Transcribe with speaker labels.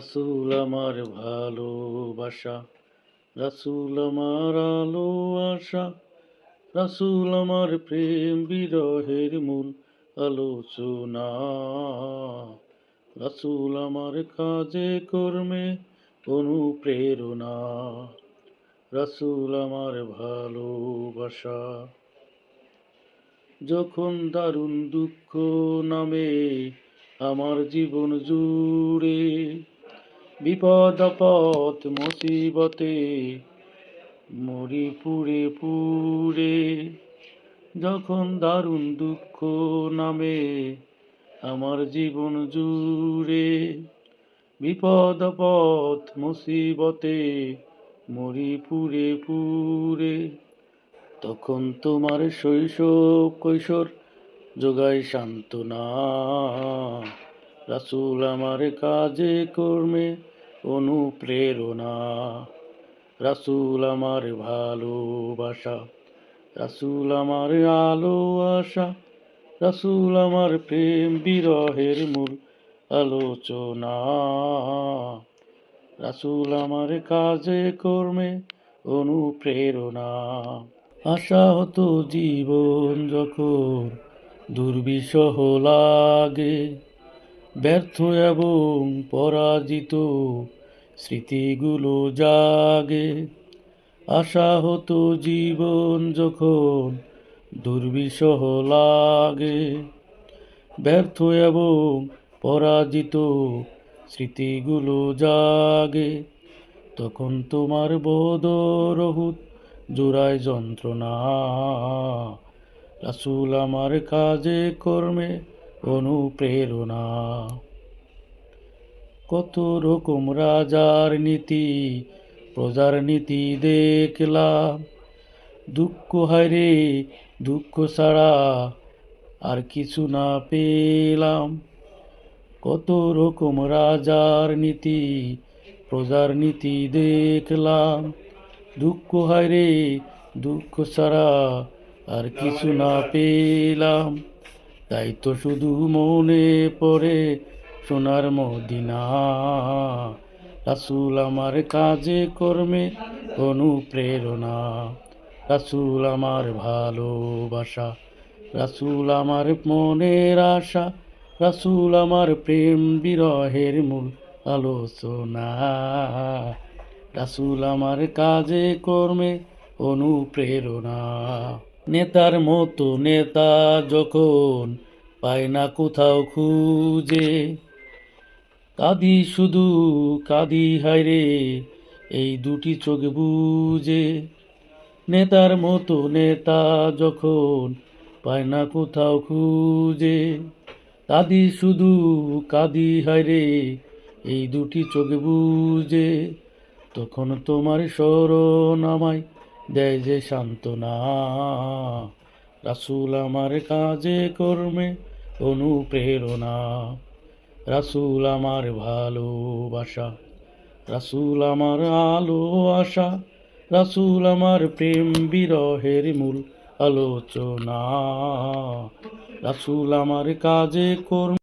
Speaker 1: রাসুল আমার ভালোবাসা, রাসুল আমার আলো আশা, রাসুল আমার প্রেম বিরহের মূল আলোচনা। রাসুল আমার কাজে কর্মে অনুপ্রেরণা, রাসুল আমার ভালোবাসা। যখন দারুণ দুঃখ নামে আমার জীবন জুড়ে বিপদ আপদ মুসিবতে মরি পুড়ে পুড়ে, যখন দারুণ দুঃখ নামে আমার জীবন জুড়ে। বিপদ আপদ মুসিবতে মরি পুড়ে পুড়ে, তখন তোমার শৈশব কৈশোর যোগায় সান্ত্বনা। রাসুল আমার কাজে কর্মে অনুপ্রেরণা। রাসুল আমার ভালোবাসা, রাসুল আমার আলো আশা, রাসুল আমার প্রেম বিরহের মূল আলোচনা। রাসুল আমার কাজে কর্মে অনুপ্রেরণা। আশা হতো জীবন যখন দুর্বিষহ লাগে। ব্যর্থ এবং পরাজিত, স্মৃতিগুলো জাগে। আশা হতো জীবন যখন দুর্বিষহ লাগে। ব্যর্থ এবং পরাজিত, স্মৃতিগুলো জাগে। তখন তোমার বদরহুত জোড়ায় যন্ত্রণা। রাসুল আমার কাজে কর্মে অনুপ্রেরণা। কত রকম রাজার নীতি, প্রজার নীতি দেখলাম। দুঃখ হায়রে দুঃখ ছাড়া আর কিছু না পেলাম। কত রকম রাজার নীতি, প্রজার নীতি দেখলাম। দুঃখ হায়রে দুঃখ ছাড়া আর কিছু না পেলাম। তাই তো শুধু মনে পড়ে সোনার মদিনা। রাসুল আমার কাজে কর্মে অনুপ্রেরণা। রাসুল আমার ভালোবাসা। রাসুল আমার মনের আশা। রাসুল আমার প্রেম বিরহের মূল আলোচনা। রাসুল আমার কাজে কর্মে অনুপ্রেরণা। নেতার মতো নেতা যখন পায় না কোথাও খুঁজে। কাঁদি শুধু, কাঁদি হায়রে এই দুটি চোখ বুঝে। নেতার মতো নেতা যখন পায় না কোথাও খুঁজে। কাঁদি শুধু, কাঁদি হায়রে এই দুটি চোখ বুঝে। তখন তোমার স্মরণ আমায় দেয় যে সান্ত্বনা। রাসুল আমার কাজে কর্মে অনুপ্রেরণা। রাসুল আমার ভালোবাসা। রাসুল আমার আলো আশা। রাসুল আমার প্রেম বিরহের মূল আলোচনা। রাসুল আমার কাজে কর্ম